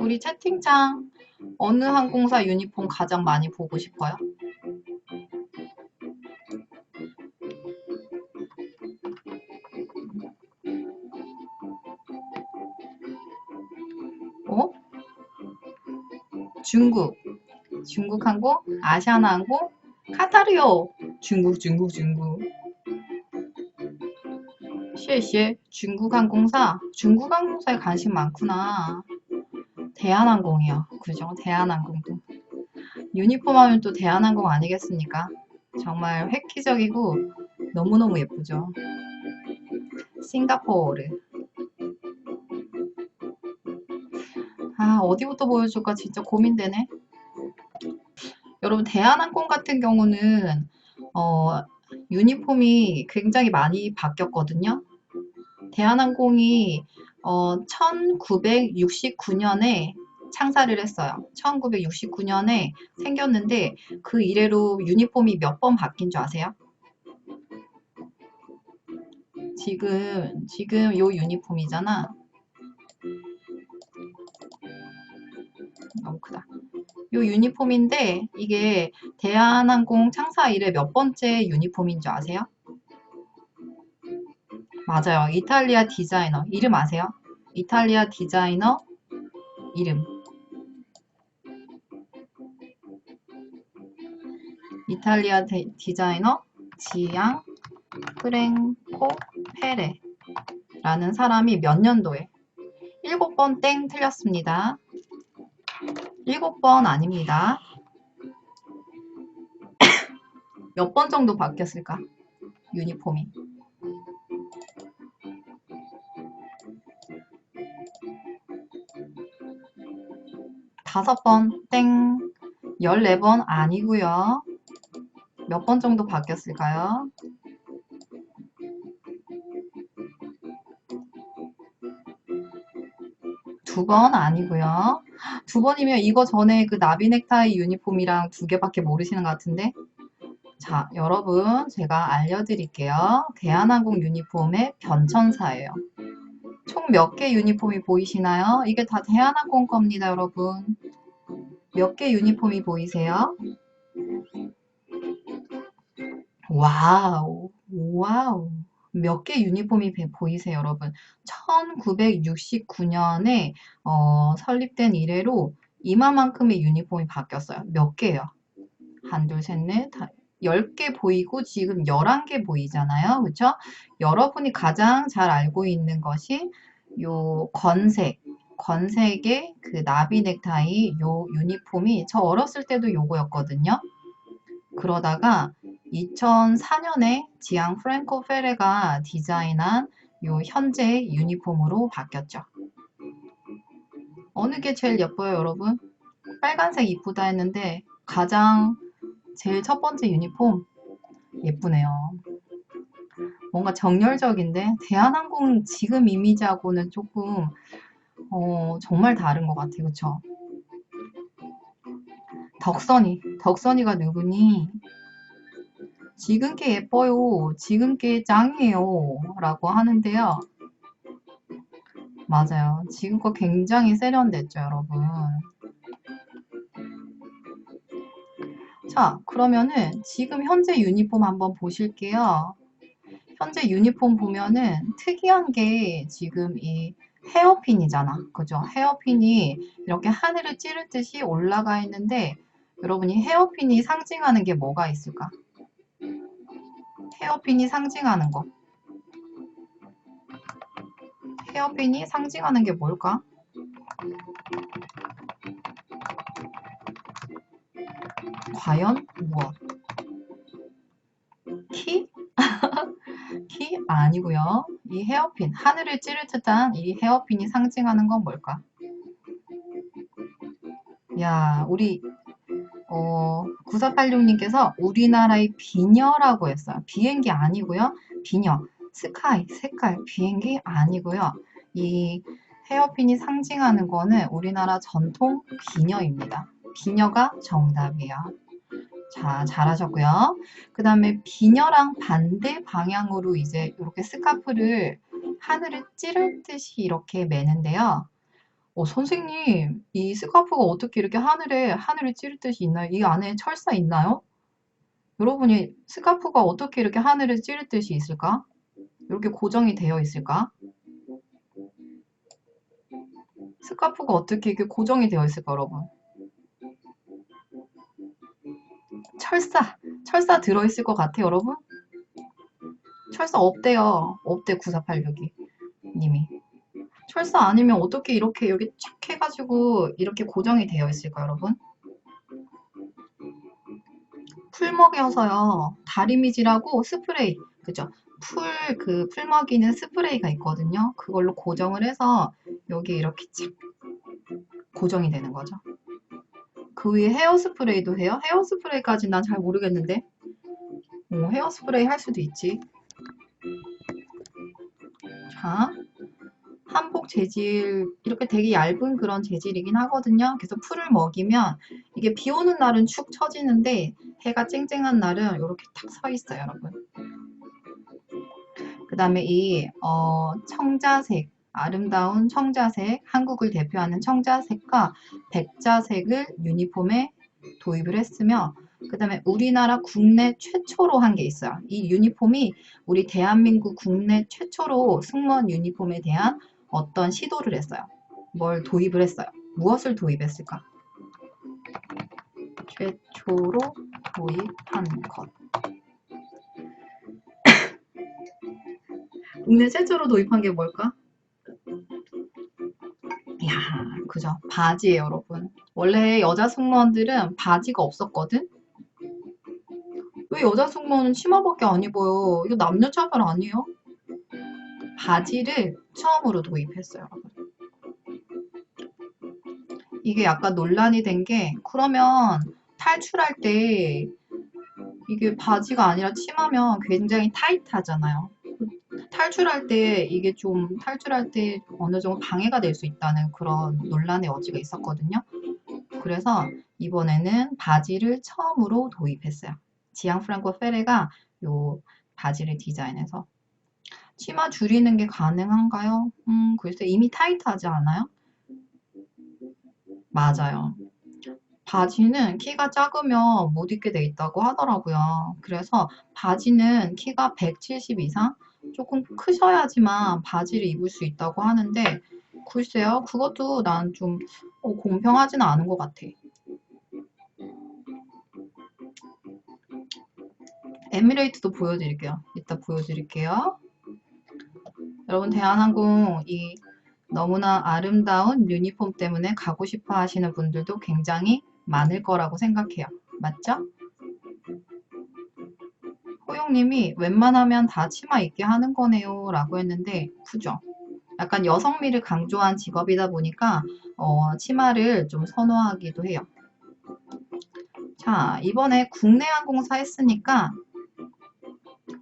우리 채팅창 어느 항공사 유니폼 가장 많이 보고 싶어요? 어? 중국, 중국 항공, 아시아나 항공, 카타르요. 중국, 중국, 중국. 谢谢 중국 항공사. 중국 항공사에 관심 많구나. 대한항공이요. 그죠? 대한항공도. 유니폼 하면 또 대한항공 아니겠습니까? 정말 획기적이고 너무너무 예쁘죠. 싱가포르. 아, 어디부터 보여줄까 진짜 고민되네. 여러분, 대한항공 같은 경우는, 어, 유니폼이 굉장히 많이 바뀌었거든요. 대한항공이, 어, 1969년에 창사를 했어요. 1969년에 생겼는데, 그 이래로 유니폼이 몇 번 바뀐 줄 아세요? 지금, 지금 요 유니폼이잖아. 너무 크다. 요 유니폼인데 이게 대한항공 창사 이래 몇 번째 유니폼인 줄 아세요? 맞아요. 이탈리아 디자이너. 이름 아세요? 이탈리아 디자이너 이름. 이탈리아 데, 디자이너 지앙 프랭코 페레 라는 사람이 몇 년도에? 7번 땡 틀렸습니다. 7번 아닙니다. 몇 번 정도 바뀌었을까? 유니폼이. 다섯 번, 땡. 14번 아니고요. 몇 번 정도 바뀌었을까요? 두 번 아니고요. 두 번이면 이거 전에 그 나비 넥타이 유니폼이랑 두 개밖에 모르시는 것 같은데. 자, 여러분, 제가 알려드릴게요. 대한항공 유니폼의 변천사예요. 총 몇 개 유니폼이 보이시나요? 이게 다 대한항공 겁니다, 여러분. 몇 개 유니폼이 보이세요? 와우, 와우. 몇 개 유니폼이 보이세요, 여러분? 1969년에 어, 설립된 이래로 이마만큼의 유니폼이 바뀌었어요. 몇 개요? 한, 둘, 셋, 넷, 다, 10개 보이고 지금 11개 보이잖아요. 그쵸? 여러분이 가장 잘 알고 있는 것이 요 건색, 건색의 그 나비 넥타이 요 유니폼이 저 어렸을 때도 요거였거든요. 그러다가 2004년에 지앙 프랭코 페레가 디자인한 요 현재 유니폼으로 바뀌었죠. 어느 게 제일 예뻐요, 여러분? 빨간색 이쁘다 했는데 가장 제일 첫 번째 유니폼 예쁘네요. 뭔가 정열적인데 대한항공 지금 이미지하고는 조금 어, 정말 다른 것 같아요. 그쵸? 덕선이, 덕선이가 누구니? 지금 게 예뻐요. 지금 게 짱이에요. 라고 하는데요. 맞아요. 지금 거 굉장히 세련됐죠, 여러분. 자, 그러면은 지금 현재 유니폼 한번 보실게요. 현재 유니폼 보면은 특이한 게 지금 이 헤어핀이잖아. 그죠? 헤어핀이 이렇게 하늘을 찌르듯이 올라가 있는데 여러분이 헤어핀이 상징하는 게 뭐가 있을까? 헤어핀이 상징하는 거. 헤어핀이 상징하는 게 뭘까? 과연 무엇? 키? 키? 아니고요. 이 헤어핀, 하늘을 찌를 듯한 이 헤어핀이 상징하는 건 뭘까? 야, 우리 어, 9486님께서 우리나라의 비녀라고 했어요. 비행기 아니고요. 비녀, 스카이, 색깔, 비행기 아니고요. 이 헤어핀이 상징하는 거는 우리나라 전통 비녀입니다. 비녀가 정답이에요. 자, 잘하셨고요. 그 다음에 비녀랑 반대 방향으로 이제 이렇게 스카프를 하늘을 찌를 듯이 이렇게 매는데요. 어, 선생님, 이 스카프가 어떻게 이렇게 하늘에, 하늘을 찌를 듯이 있나요? 이 안에 철사 있나요? 여러분이 스카프가 어떻게 이렇게 하늘을 찌를 듯이 있을까? 이렇게 고정이 되어 있을까? 스카프가 어떻게 이렇게 고정이 되어 있을까, 여러분? 철사, 철사 들어있을 것 같아요, 여러분? 철사 없대요. 없대, 9486이. 님이. 철사 아니면 어떻게 이렇게 여기 착 해가지고 이렇게 고정이 되어 있을까, 여러분? 풀먹여서요. 다리미지라고 스프레이, 그죠? 풀, 그, 풀 먹이는 스프레이가 있거든요. 그걸로 고정을 해서 여기 이렇게 착 고정이 되는 거죠. 그 위에 헤어스프레이도 해요? 헤어스프레이까지 난 잘 모르겠는데. 오, 헤어스프레이 할 수도 있지. 자, 한복 재질, 이렇게 되게 얇은 그런 재질이긴 하거든요. 그래서 풀을 먹이면 이게 비 오는 날은 축 처지는데 해가 쨍쨍한 날은 이렇게 탁 서 있어요, 여러분. 그 다음에 이 어, 청자색, 아름다운 청자색, 한국을 대표하는 청자색과 백자색을 유니폼에 도입을 했으며 그 다음에 우리나라 국내 최초로 한 게 있어요. 이 유니폼이 우리 대한민국 국내 최초로 승무원 유니폼에 대한 어떤 시도를 했어요. 뭘 도입을 했어요. 무엇을 도입했을까? 최초로 도입한 것. 국내 최초로 도입한 게 뭘까? 그죠. 바지예요, 여러분. 원래 여자 승무원들은 바지가 없었거든? 왜 여자 승무원은 치마밖에 안 입어요? 이거 남녀 차별 아니에요? 바지를 처음으로 도입했어요. 이게 약간 논란이 된 게, 그러면 탈출할 때 이게 바지가 아니라 치마면 굉장히 타이트하잖아요. 탈출할 때 이게 좀 탈출할 때 어느 정도 방해가 될 수 있다는 그런 논란의 여지가 있었거든요. 그래서 이번에는 바지를 처음으로 도입했어요. 지앙 프랑코 페레가 요 바지를 디자인해서 치마 줄이는 게 가능한가요? 음, 글쎄 이미 타이트하지 않아요? 맞아요. 바지는 키가 작으면 못 입게 돼 있다고 하더라고요. 그래서 바지는 키가 170 이상 조금 크셔야지만 바지를 입을 수 있다고 하는데 글쎄요. 그것도 난좀 어, 공평하지는 않은 것 같아. 에미레이트도 보여드릴게요. 이따 보여드릴게요. 여러분 대한항공 이 너무나 아름다운 유니폼 때문에 가고 싶어 하시는 분들도 굉장히 많을 거라고 생각해요. 맞죠? 호용님이 웬만하면 다 치마 입게 하는 거네요 라고 했는데 그죠? 약간 여성미를 강조한 직업이다 보니까 어, 치마를 좀 선호하기도 해요. 자 이번에 국내 항공사 했으니까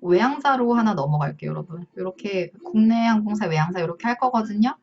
외항사로 하나 넘어갈게요 여러분. 이렇게 국내 항공사 외항사 이렇게 할 거거든요.